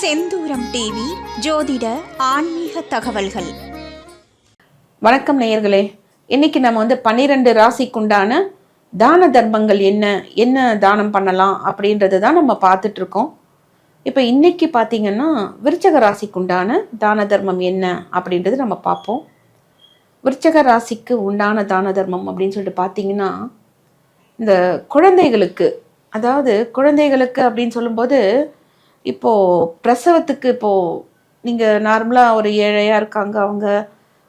செந்தூரம் TV ஜோதிட ஆன்மீக தகவல்கள். வணக்கம் நேயர்களே. இன்னைக்கு நம்ம வந்து பன்னிரெண்டு ராசிக்குண்டான தான தர்மங்கள் என்ன என்ன தானம் பண்ணலாம் அப்படின்றது தான் நம்ம பார்த்துட்டு இருக்கோம். இப்போ இன்னைக்கு பார்த்தீங்கன்னா விருச்சக ராசிக்குண்டான தான தர்மம் என்ன அப்படின்றது நம்ம பார்ப்போம். விருச்சக ராசிக்கு உண்டான தான தர்மம் அப்படின்னு சொல்லிட்டு பார்த்தீங்கன்னா இந்த குழந்தைகளுக்கு அதாவது குழந்தைகளுக்கு அப்படின்னு சொல்லும்போது இப்போது பிரசவத்துக்கு இப்போது நீங்கள் நார்மலாக ஒரு ஏழையாக இருக்காங்க அவங்க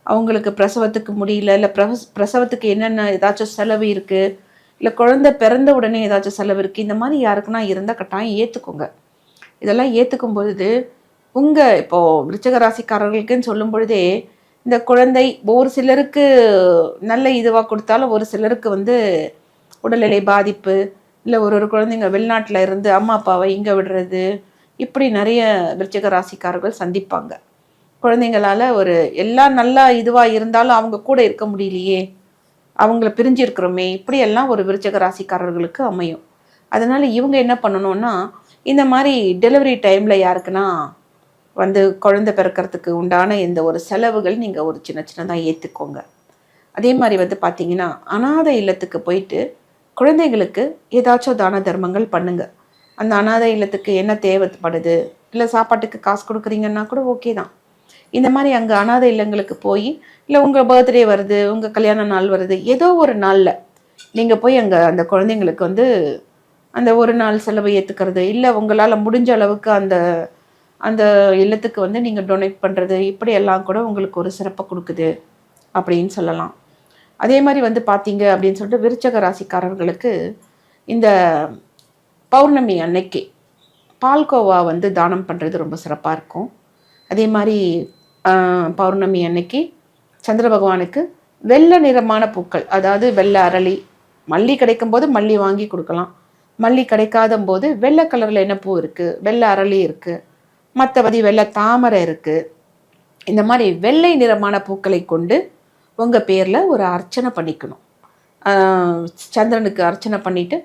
அவங்களுக்கு பிரசவத்துக்கு முடியல இல்லை பிரச பிரசவத்துக்கு என்னென்ன ஏதாச்சும் செலவு இருக்குது இல்லை குழந்தை பிறந்த உடனே ஏதாச்சும் செலவு இருக்குது இந்த மாதிரி யாருக்குன்னா இருந்தால் கட்டாயம் ஏற்றுக்கோங்க இதெல்லாம் ஏற்றுக்கும் பொழுது உங்கள் இப்போது விருச்சக ராசிக்காரர்களுக்குன்னு சொல்லும் பொழுதே இந்த குழந்தை ஒரு சிலருக்கு நல்ல இதுவாக கொடுத்தாலும் ஒரு சிலருக்கு வந்து உடல்நிலை பாதிப்பு இல்லை ஒரு ஒரு குழந்தைங்க வெளிநாட்டில் இருந்து அம்மா அப்பாவை இங்கே விடுறது இப்படி நிறைய விருச்சிக ராசிக்காரர்கள் சந்திப்பாங்க. குழந்தைங்களால ஒரு எல்லாம் நல்லா இதுவாக இருந்தாலும் அவங்க கூட இருக்க முடியலையே அவங்கள பிரிஞ்சிருக்கிறோமே இப்படியெல்லாம் ஒரு விருச்சக ராசிக்காரர்களுக்கு அமையும். அதனால் இவங்க என்ன பண்ணணும்னா இந்த மாதிரி டெலிவரி டைமில் யாருக்குன்னா வந்து குழந்தை பிறக்கிறதுக்கு உண்டான இந்த ஒரு செலவுகள் நீங்கள் ஒரு சின்ன சின்னதாக ஏற்றுக்கோங்க அதே மாதிரி வந்து பார்த்தீங்கன்னா அனாதை இல்லத்துக்கு போயிட்டு குழந்தைங்களுக்கு ஏதாச்சும் தான தர்மங்கள் பண்ணுங்கள் அந்த அனாதை இல்லத்துக்கு என்ன தேவைப்படுது? இல்லை சாப்பாட்டுக்கு காசு கொடுக்குறீங்கன்னா கூட ஓகே தான். இந்த மாதிரி அங்கே அனாதை இல்லங்களுக்கு போய் இல்லை உங்கள் பர்த்டே வருது உங்கள் கல்யாண நாள் வருது ஏதோ ஒரு நாளில் நீங்கள் போய் அங்கே அந்த குழந்தைங்களுக்கு வந்து அந்த ஒரு நாள் செலவை ஏற்றுக்கிறது இல்லை உங்களால் முடிஞ்ச அளவுக்கு அந்த அந்த இல்லத்துக்கு வந்து நீங்கள் டொனேட் பண்ணுறது இப்படியெல்லாம் கூட உங்களுக்கு ஒரு சிறப்பை கொடுக்குது அப்படின்னு சொல்லலாம். அதே மாதிரி வந்து பார்த்தீங்க அப்படின்னு சொல்லிட்டு விருச்சக ராசிக்காரர்களுக்கு இந்த பௌர்ணமி அன்னைக்கு பால்கோவா வந்து தானம் பண்ணுறது ரொம்ப சிறப்பாக இருக்கும். அதே மாதிரி பௌர்ணமி அன்னைக்கு சந்திர பகவானுக்கு வெள்ளை நிறமான பூக்கள் அதாவது வெள்ளை அரளி மல்லி கிடைக்கும் போது மல்லி வாங்கி கொடுக்கலாம். மல்லி கிடைக்காத போது வெள்ளை கலரில் என்ன பூ இருக்குது வெள்ளை அரளி இருக்குது மற்றபடி வெள்ளை தாமரை இருக்குது இந்த மாதிரி வெள்ளை நிறமான பூக்களை கொண்டு உங்கள் பேரில் ஒரு அர்ச்சனை பண்ணிக்கணும். சந்திரனுக்கு அர்ச்சனை பண்ணிவிட்டு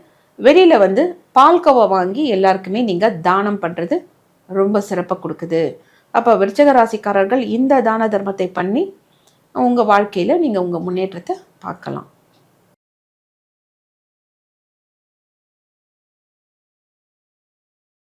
வெளியில் வந்து பால்கோவா வாங்கி எல்லாருக்குமே நீங்கள் தானம் பண்ணுறது ரொம்ப சிறப்பை கொடுக்குது. அப்போ விருச்சக ராசிக்காரர்கள் இந்த தான தர்மத்தை பண்ணி உங்கள் வாழ்க்கையில் நீங்கள் உங்கள் முன்னேற்றத்தை பார்க்கலாம்.